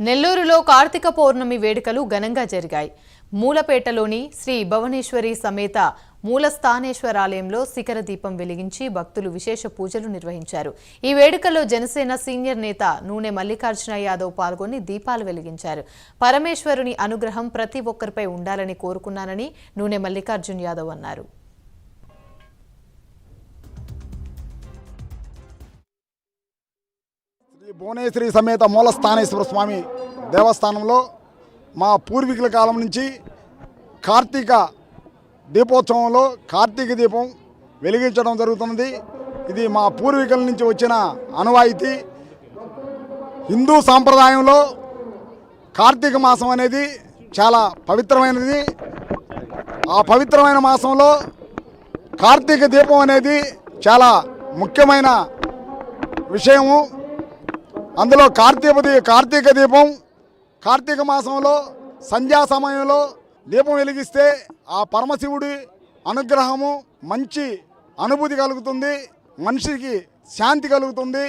నెల్లూరులో కార్తీక పౌర్ణమి వేడుకలు ఘనంగా జరిగాయి. మూలపేటలోని శ్రీ భువనేశ్వరి సమేత మూలస్థానేశ్వరాలయంలో శిఖర దీపం వెలిగించి భక్తులు విశేష పూజలు నిర్వహించారు. ఈ వేడుకలో జనసేన సీనియర్ నేత నూనె మల్లికార్జున యాదవ్ పాల్గొని దీపాలు వెలిగించారు. పరమేశ్వరుని అనుగ్రహం ప్రతి ఒక్కరిపై ఉండాలని కోరుకున్నానని నూనె మల్లికార్జున యాదవ్ అన్నారు. శ్రీ భువనేశ్వరి సమేత మూలస్థానేశ్వర స్వామి దేవస్థానంలో మా పూర్వీకుల కాలం నుంచి కార్తీక దీపోత్సవంలో కార్తీక దీపం వెలిగించడం జరుగుతున్నది. ఇది మా పూర్వీకుల నుంచి వచ్చిన అనువాయితీ హిందూ సాంప్రదాయంలో కార్తీక మాసం అనేది చాలా పవిత్రమైనది. ఆ పవిత్రమైన మాసంలో కార్తీక దీపం అనేది చాలా ముఖ్యమైన విషయము. అందులో కార్తీక కార్తీక దీపం కార్తీక మాసంలో సంధ్యా సమయంలో దీపం వెలిగిస్తే ఆ పరమశివుడి అనుగ్రహము మంచి అనుభూతి కలుగుతుంది మనిషికి శాంతి కలుగుతుంది.